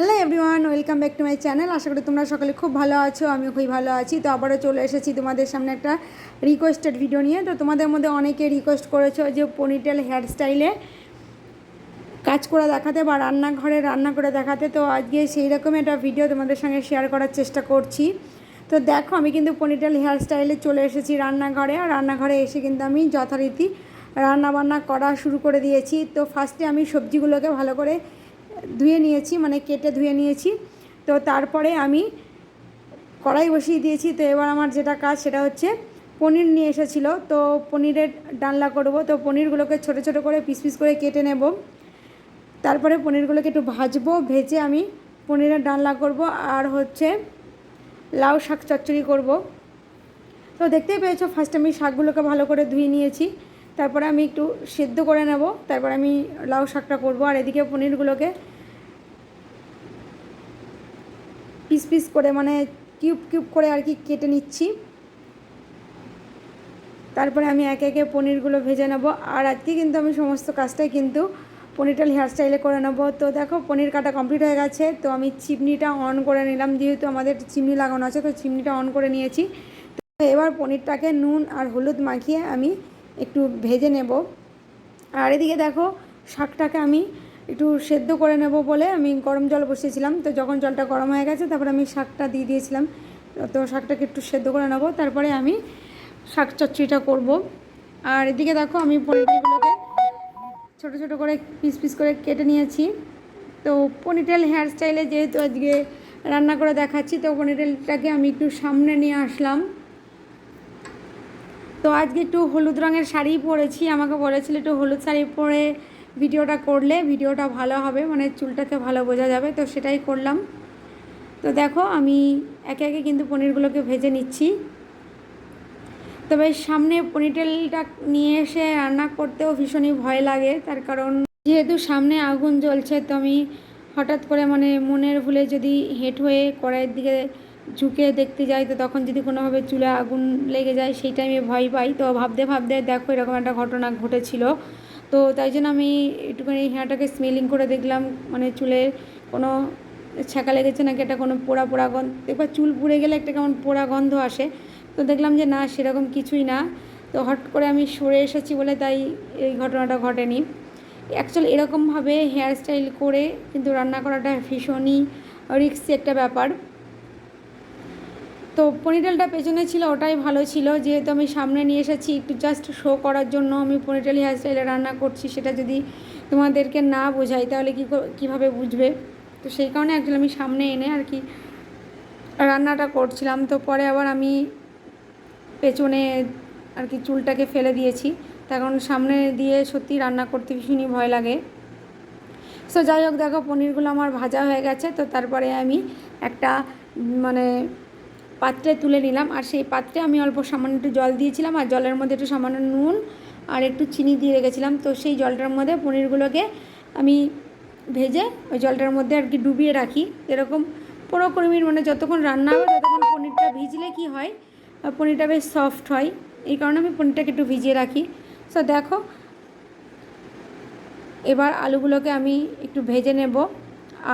Hello everyone, welcome back to my channel. আশা করি তোমরা সকলে খুব ভালো আছো আমি খুবই ভালো আছি। তো আবারও চলে এসেছি তোমাদের সামনে একটা রিকোয়েস্টেড ভিডিও নিয়ে। তো তোমাদের মধ্যে অনেকে রিকোয়েস্ট করেছ যে পনিটেল হেয়ার স্টাইলে কাজ করে দেখাতে বা রান্নাঘরে রান্না করে দেখাতে। তো আজকে সেই রকম একটা ভিডিও তোমাদের সঙ্গে শেয়ার করার চেষ্টা করছি। তো দেখো, আমি কিন্তু পনিটেল হেয়ার স্টাইলে চলে এসেছি রান্নাঘরে। আর রান্নাঘরে এসে কিন্তু আমি যথারীতি রান্না বান্না করা শুরু করে দিয়েছি। তো ফার্স্টে আমি সবজিগুলোকে ভালো করে ধুয়ে নিয়েছি মানে কেটে ধুয়ে নিয়েছি। তো তারপরে আমি কড়াই বসিয়ে দিয়েছি। তো এবার আমার যেটা কাজ সেটা হচ্ছে পনির নিয়ে এসেছিল। তো পনিরের ডালনা করব। তো পনিরগুলোকে ছোট ছোট করে পিস পিস করে কেটে নেব। তারপরে পনিরগুলোকে একটু ভাজবো, ভেজে আমি পনিরের ডালনা করব আর হচ্ছে লাউ শাক চচ্চড়ি করব। তো দেখতেই পেয়েছ ফার্স্ট আমি শাকগুলোকে ভালো করে ধুয়ে নিয়েছি। তারপরে আমি একটু সেদ্ধ করে নেব। তারপর আমি লাউ শাকটা করব। আর এদিকে পনিরগুলোকে পিস পিস করে মানে কিউব কিউব করে আর কি কেটে নিচ্ছি। তারপরে আমি একে একে পনিরগুলো ভেজে নেব। আর আজকে কিন্তু আমি সমস্ত কাজটাই কিন্তু পনিরটাল হেয়ার স্টাইলে করে নেব। তো দেখো, পনির কাটা কমপ্লিট হয়ে গেছে। তো আমি চিমনিটা অন করে নিলাম। যেহেতু আমাদের চিমনি লাগানো আছে, তো চিমনিটা অন করে নিয়েছি। তো এবার পনিরটাকে নুন আর হলুদ মাখিয়ে আমি একটু ভেজে নেব। আর এদিকে দেখো, শাকটাকে আমি একটু সেদ্ধ করে নেব বলে আমি গরম জল বসিয়েছিলাম। তো যখন জলটা গরম হয়ে গেছে, তারপরে আমি শাকটা দিয়ে দিয়েছিলাম। তো শাকটাকে একটু সেদ্ধ করে নেব, তারপরে আমি শাক চচ্চড়িটা করব। আর এদিকে দেখো, আমি পনিরগুলোকে ছোটো ছোটো করে পিস পিস করে কেটে নিয়েছি। তো পনিটেল হেয়ার স্টাইলে যেহেতু আজকে রান্না করে দেখাচ্ছি, তো পনিটেলটাকে আমি একটু সামনে নিয়ে আসলাম। তো আজকে একটু হলুদ রঙের শাড়ি পরেছি। আমাকে বলেছিল একটু হলুদ শাড়ি পরে ভিডিওটা করলে ভিডিওটা ভালো হবে মানে চুলটাকে ভালো বোঝা যাবে, তো সেটাই করলাম। তো দেখো, আমি একে একে কিন্তু পনিরগুলোকে ভেজে নিচ্ছি। তবে সামনে পনিটেলটা নিয়ে এসে রান্না করতেও ভীষণই ভয় লাগে, তার কারণ যেহেতু সামনে আগুন জ্বলছে, তো আমি হঠাৎ করে মানে মনের ভুলে যদি হেঁট হয়ে কড়াইয়ের দিকে ঝুঁকে দেখতে যাই, তো তখন যদি কোনোভাবে চুলে আগুন লেগে যায়, সেই টাইমে ভয় পাই। তো ভাবতে ভাবতে দেখো, এরকম একটা ঘটনা ঘটেছিল। তো তাই জন্য আমি একটুখানি হেয়ারটাকে স্মেলিং করে দেখলাম মানে চুলের কোনো ছ্যাঁকা লেগেছে নাকি একটা কোনো পোড়া পোড়া গন্ধ একবার চুল পুড়ে গেলে একটা কেমন পোড়া গন্ধ আসে। তো দেখলাম যে না, সেরকম কিছুই না। তো হট করে আমি সরে এসেছি বলে তাই এই ঘটনাটা ঘটেনি। অ্যাকচুয়ালি এরকমভাবে হেয়ার স্টাইল করে কিন্তু রান্না করাটা ভীষণই রিক্সি একটা ব্যাপার। তো পনিটেলটা পেছনে ছিল, ওটাই ভালো ছিল। যেহেতু আমি সামনে নিয়ে এসেছি, একটু জাস্ট শো করার জন্য আমি পনিটেল হেয়ার স্টাইলে রান্না করছি, সেটা যদি তোমাদেরকে না বোঝাই, তাহলে কী কীভাবে বুঝবে? তো সেই কারণে অ্যাকচুয়ালি আমি সামনে এনে আর কি রান্নাটা করছিলাম। তো পরে আবার আমি পেছনে আর কি চুলটাকে ফেলে দিয়েছি। তার কারণ সামনে দিয়ে সত্যি রান্না করতে ভীষণই ভয় লাগে। সো যাই হোক, দেখো, পনিরগুলো আমার ভাজা হয়ে গেছে। তো তারপরে আমি একটা মানে পাত্রে তুলে নিলাম। আর সেই পাত্রে আমি অল্প সামান্য একটু জল দিয়েছিলাম, আর জলের মধ্যে একটু সামান্য নুন আর একটু চিনি দিয়ে রেখেছিলাম। তো সেই জলটার মধ্যে পনিরগুলোকে আমি ভেজে ওই জলটার মধ্যে আর কি ডুবিয়ে রাখি। এরকম পনেরো কুড়ি মিনিট মানে যতক্ষণ রান্না হবে ততক্ষণ পনিরটা ভিজলে কি হয়? পনিরটা বেশ সফট হয়। এই কারণে আমি পনিরটাকে একটু ভিজিয়ে রাখি। সো দেখো, এবার আলুগুলোকে আমি একটু ভেজে নেব।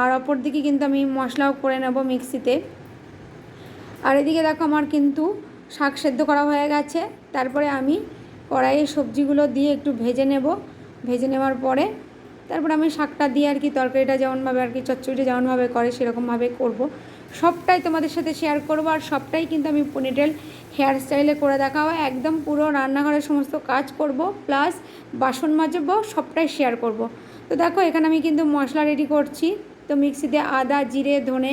আর অপর দিকে কিন্তু আমি মশলাও করে নেব মিক্সিতে। আর এদিকে দেখো আমার কিন্তু শাক সেদ্ধ করা হয়ে গেছে। তারপরে আমি কড়াইয়ে সবজিগুলো দিয়ে একটু ভেজে নেব। ভেজে নেওয়ার পরে তারপরে আমি শাকটা দিয়ে আর কি তরকারিটা যেমনভাবে আর কি চচ্চড়িটা যেমনভাবে করে সেরকমভাবে করব। সবটাই তোমাদের সাথে শেয়ার করব আর সবটাই কিন্তু আমি পনিটেল হেয়ার স্টাইলে করে দেখাবো। একদম পুরো রান্নাঘরের সমস্ত কাজ করব প্লাস বাসন মাজবো, সবটাই শেয়ার করব। তো দেখো এখানে আমি কিন্তু মশলা রেডি করছি। তো মিক্সিতে আদা, জিরে, ধনে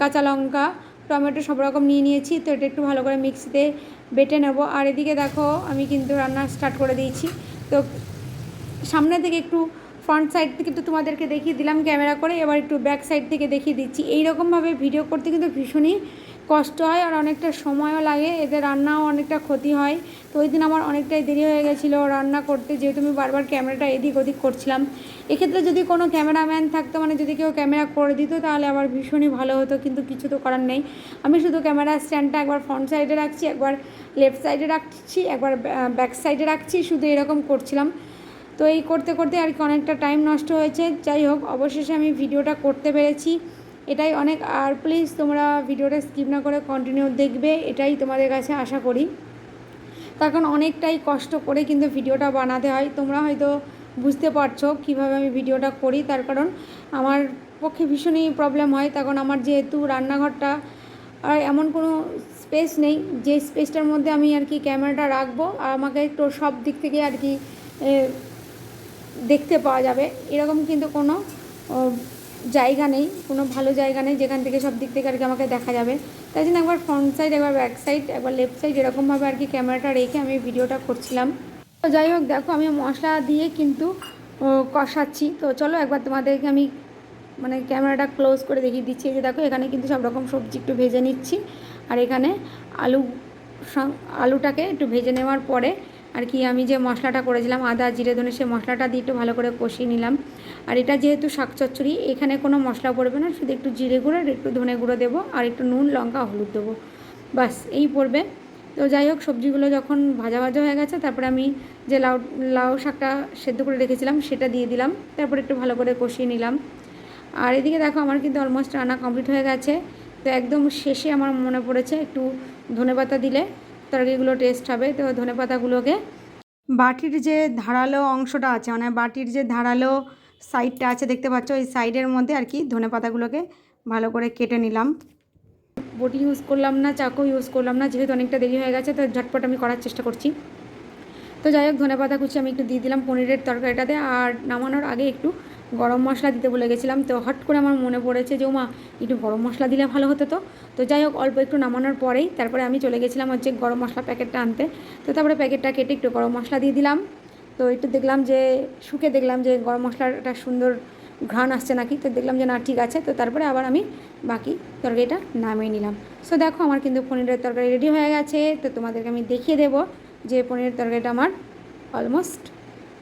কাঁচা লঙ্কা টমেটো সব রকম নিয়ে নিয়েছি, তো এটা একটু ভালো করে মিক্সিতে বেটে নেব। আর এদিকে দেখো, আমি কিন্তু রান্না স্টার্ট করে দিয়েছি। তো সামনে থেকে একটু ফ্রন্ট সাইড থেকে তো তোমাদেরকে দেখিয়ে দিলাম ক্যামেরা করে, এবার একটু ব্যাক সাইড থেকে দেখিয়ে দিচ্ছি। এইরকমভাবে ভিডিও করতে কিন্তু ভীষণই কষ্ট হয় আর অনেকটা সময়ও লাগে, এতে রান্নাও অনেকটা ক্ষতি হয়। তো ওই দিন আমার অনেকটাই দেরি হয়ে গেছিল রান্না করতে, যেহেতু আমি বারবার ক্যামেরাটা এদিক ওদিক করছিলাম। এক্ষেত্রে যদি কোনো ক্যামেরাম্যান থাকতো মানে যদি কেউ ক্যামেরা করে দিত, তাহলে আবার ভীষণই ভালো হতো, কিন্তু কিছু তো করার নেই। আমি শুধু ক্যামেরা স্ট্যান্ডটা একবার ফ্রন্ট সাইডে রাখছি, একবার লেফট সাইডে রাখছি, একবার ব্যাক সাইডে রাখছি, শুধু এরকম করছিলাম। তো এই করতে করতে আর কি অনেকটা টাইম নষ্ট হয়েছে। যাই হোক, অবশেষে আমি ভিডিওটা করতে পেরেছি। এটাই অনেক, আর প্লিজ তোমরা ভিডিওটা স্কিপ না করে কন্টিনিউ দেখবে, এটাই তোমাদের কাছে আশা করি। তার কারণ অনেকটাই কষ্ট করে কিন্তু ভিডিওটা বানাতে হয়। তোমরা হয়তো বুঝতে পারছ কীভাবে আমি ভিডিওটা করি, তার কারণ আমার পক্ষে ভীষণই প্রবলেম হয়। তখন আমার যেহেতু রান্নাঘরটা, আর এমন কোনো স্পেস নেই, যে স্পেসটার মধ্যে আমি আর কি ক্যামেরাটা রাখব, আর আমাকে একটু সব দিক থেকে আর কি দেখতে পাওয়া যাবে। এরকম কিন্তু কোনো জায়গা নেই, কোনো ভালো জায়গা নেই, যেখান থেকে সব দিক থেকে আর কি আমাকে দেখা যাবে। তাই জন্য একবার ফ্রন্ট সাইড একবার ব্যাক সাইড একবার লেফট সাইড এরকমভাবে আর কি ক্যামেরাটা রেখে আমি ভিডিওটা করছিলাম। তো যাই হোক, দেখো আমি মশলা দিয়ে কিন্তু কষাচ্ছি। তো চলো একবার তোমাদেরকে আমি মানে ক্যামেরাটা ক্লোজ করে দেখিয়ে দিচ্ছি। যে দেখো, এখানে কিন্তু সব রকম সবজি একটু ভেজে নিচ্ছি। আর এখানে আলু, আলুটাকে একটু ভেজে নেওয়ার পরে আর কি আমি যে মশলাটা করেছিলাম, আদা, জিরে, ধনে, সেই মশলাটা দিয়ে একটু ভালো করে কষিয়ে নিলাম। আর এটা যেহেতু শাক চচ্চড়ি, এখানে কোনো মশলা পড়বে না, শুধু একটু জিরে গুঁড়ো আর একটু ধনে গুঁড়ো দেবো আর একটু নুন, লঙ্কা, হলুদ দেবো। বাস এই পড়বে। তো যাই হোক, সবজিগুলো যখন ভাজা ভাজা হয়ে গেছে, তারপরে আমি যে লাউ লাউ শাকটা সেদ্ধ করে রেখেছিলাম, সেটা দিয়ে দিলাম। তারপরে একটু ভালো করে কষিয়ে নিলাম। আর এদিকে দেখো, আমার কিন্তু অলমোস্ট রান্না কমপ্লিট হয়ে গেছে। তো একদম শেষে আমার মনে পড়েছে, একটু ধনেপাতা দিলে। তরকারিগুলো টেস্ট হবে। তো ধনেপাতাগুলোকে বাটির যে ধারালো অংশটা আছে মানে বাটির যে ধারালো সাইডটা আছে, দেখতে পাচ্ছ? ওই সাইডের মধ্যে আর কি ধনেপাতাগুলোকে ভালো করে কেটে নিলাম। বটি ইউজ করলাম না, চাকু ইউজ করলাম না, যেহেতু অনেকটা দেরি হয়ে গেছে, তো ঝটপট আমি করার চেষ্টা করছি। তো যাই হোক ধনে পাতা কুচি আমি একটু দিয়ে দিলাম পনিরের তরকারিটাতে। আর নামানোর আগে একটু গরম মশলা দিতে বলে গেছিলাম, তো হট করে আমার মনে পড়েছে যে মা একটু গরম মশলা দিলে ভালো হতো তো? তো যাই হোক, অল্প একটু নামানোর পরেই তারপরে আমি চলে গেছিলাম হচ্ছে গরম মশলা প্যাকেটটা আনতে। তো তারপরে প্যাকেটটা কেটে একটু গরম মশলা দিয়ে দিলাম। তো একটু দেখলাম যে, শুকে দেখলাম যে, গরম মশলাটা সুন্দর ঘ্রাণ আসছে নাকি? তো দেখলাম যে, না, ঠিক আছে। তো তারপরে আবার আমি বাকি তরকারিটা নামিয়ে নিলাম। সো দেখো, আমার কিন্তু পনিরের তরকারি রেডি হয়ে গেছে। তো তোমাদেরকে আমি দেখিয়ে দেবো যে, পনিরের তরকারিটা আমার অলমোস্ট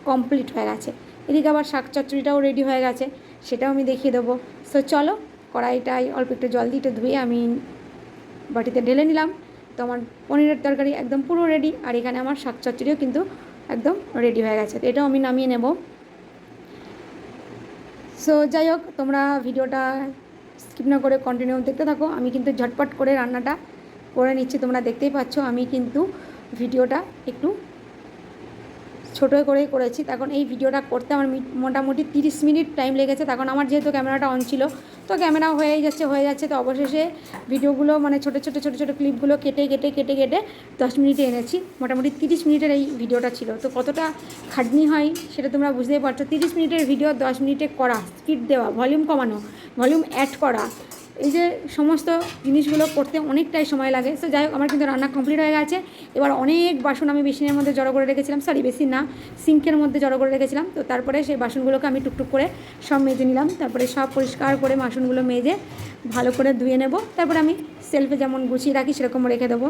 কমপ্লিট হয়ে গেছে। এদিকে আবার শাক চচ্চড়িটাও রেডি হয়ে গেছে, সেটাও আমি দেখিয়ে দেবো। সো চলো কড়াইটাই অল্প একটু জল দিয়ে ধুয়ে আমি বাটিতে ঢেলে নিলাম। তো আমার পনিরের তরকারি একদম পুরো রেডি আর এখানে আমার শাক চচ্চড়িও কিন্তু একদম রেডি হয়ে গেছে। তো এটাও আমি নামিয়ে নেব। সো যাই হোক, তোমরা ভিডিওটা স্কিপ না করে কন্টিনিউ দেখতে থাকো। আমি কিন্তু ঝটপট করে রান্নাটা করে নিচ্ছি, তোমরা দেখতেই পাচ্ছ, আমি কিন্তু ভিডিওটা একটু ছোটো করেই করেছি। তখন এই ভিডিওটা করতে আমার মোটামুটি তিরিশ মিনিট টাইম লেগেছে। তখন আমার যেহেতু ক্যামেরাটা অন ছিল, তো ক্যামেরা হয়েই যাচ্ছে, হয়ে যাচ্ছে। তো অবশেষে ভিডিওগুলো মানে ছোটো ছোটো ছোটো ছোটো ক্লিপগুলো কেটে কেটে কেটে কেটে দশ মিনিটে এনেছি। মোটামুটি তিরিশ মিনিটের এই ভিডিওটা ছিল। তো কতটা খাটনি হয় সেটা তোমরা বুঝতেই পারছ। তিরিশ মিনিটের ভিডিও দশ মিনিটে করা স্পিড দেওয়া ভলিউম কমানো ভলিউম অ্যাড করা এই যে সমস্ত জিনিসগুলো করতে অনেকটাই সময় লাগে। তো যাই হোক, আমার কিন্তু রান্না কমপ্লিট হয়ে গেছে। এবার অনেক বাসন আমি বেসিনের মধ্যে জড়ো করে রেখেছিলাম। সরি বেসিন না, সিঙ্কের মধ্যে জড়ো করে রেখেছিলাম। তো তারপরে সেই বাসনগুলোকে আমি টুকটুক করে সব মেজে নিলাম। তারপরে সব পরিষ্কার করে বাসনগুলো মেজে ভালো করে ধুয়ে নেব। তারপরে আমি সেলফে যেমন গুছিয়ে রাখি, সেরকম রেখে দেবো।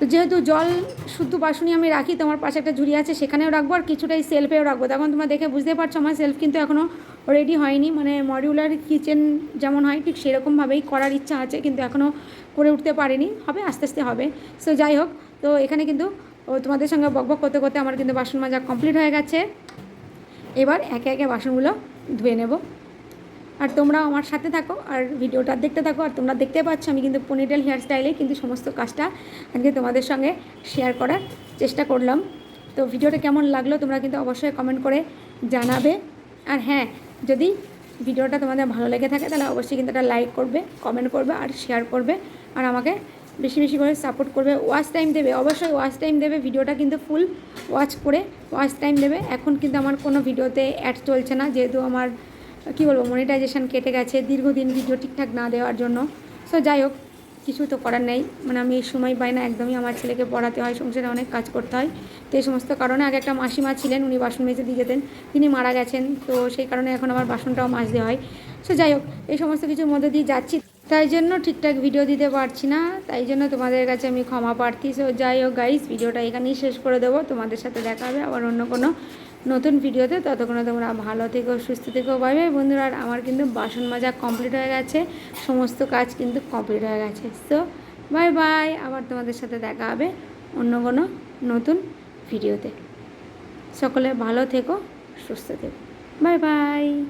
তো যেহেতু জল শুদ্ধ বাসনই আমি রাখি তোমার পাশে একটা ঝুড়ি আছে, সেখানেও রাখব আর কিছুটাই সেলফেও রাখব। তখন তোমরা দেখে বুঝতে পারছ, আমার সেলফ কিন্তু এখনও রেডি হয়নি। মানে মডিউলার কিচেন যেমন হয়, ঠিক সেরকমভাবেই করার ইচ্ছা আছে, কিন্তু এখনও করে উঠতে পারিনি। হবে, আস্তে আস্তে হবে। সো যাই হোক, তো এখানে কিন্তু তোমাদের সঙ্গে বকবক করতে করতে আমার কিন্তু বাসন মাজা কমপ্লিট হয়ে গেছে। এবার একে একে বাসনগুলো ধুয়ে নেব। আর তোমরাও আমার সাথে থাকো আর ভিডিওটা দেখতে থাকো। আর তোমরা দেখতে পাচ্ছ আমি কিন্তু পনিটেল হেয়ার স্টাইলে কিন্তু সমস্ত কাজটা আজকে তোমাদের সঙ্গে শেয়ার করার চেষ্টা করলাম। তো ভিডিওটা কেমন লাগল তোমরা কিন্তু অবশ্যই কমেন্ট করে জানাবে। আর হ্যাঁ যদি ভিডিওটা তোমাদের ভালো লেগে থাকে তাহলে অবশ্যই কিন্তু একটা লাইক করবে কমেন্ট করবে আর শেয়ার করবে। আর আমাকে বেশি বেশি করে সাপোর্ট করবে। ওয়াচ টাইম দেবে, অবশ্যই ওয়াচ টাইম দেবে। ভিডিওটা কিন্তু ফুল ওয়াচ করে ওয়াচ টাইম দেবে। এখন কিন্তু আমার কোনো ভিডিওতে অ্যাড চলছে না, যেহেতু আমার কী বলব মনিটাইজেশন কেটে গেছে, দীর্ঘদিন ভিডিও ঠিকঠাক না দেওয়ার জন্য। সো যাই হোক, কিছু তো করার নেই। মানে আমি এই সময় পাই না, একদমই আমার ছেলেকে পড়াতে হয়, সংসারে অনেক কাজ করতে হয়। তো এই সমস্ত কারণে আগে একটা মাসিমা ছিলেন, উনি বাসন মেজে দিয়ে যেতেন, তিনি মারা গেছেন। তো সেই কারণে এখন আমার বাসনটাও মাজতে হয়। সো যাই হোক, এই সমস্ত কিছুর মধ্যে দিয়ে যাচ্ছি। তাই জন্য ঠিকঠাক ভিডিও দিতে পারছি না, তাই জন্য তোমাদের কাছে আমি ক্ষমা প্রার্থী। সো যাই হোক গাইস ভিডিওটা এখানেই শেষ করে দেবো। তোমাদের সাথে দেখা হবে আবার অন্য কোনো নতুন ভিডিওতে ততক্ষণে তোমরা ভালো থেকো, সুস্থ থেকো, বাই বন্ধুরা, আর আমার কিন্তু বাসন মাজা কমপ্লিট হয়ে গেছে। সমস্ত কাজ কিন্তু কমপ্লিট হয়ে গেছে। So bye bye. আবার তোমাদের সাথে দেখা হবে অন্য কোনো নতুন ভিডিওতে। সকলে ভালো থেকো, সুস্থ থেকো। Bye bye.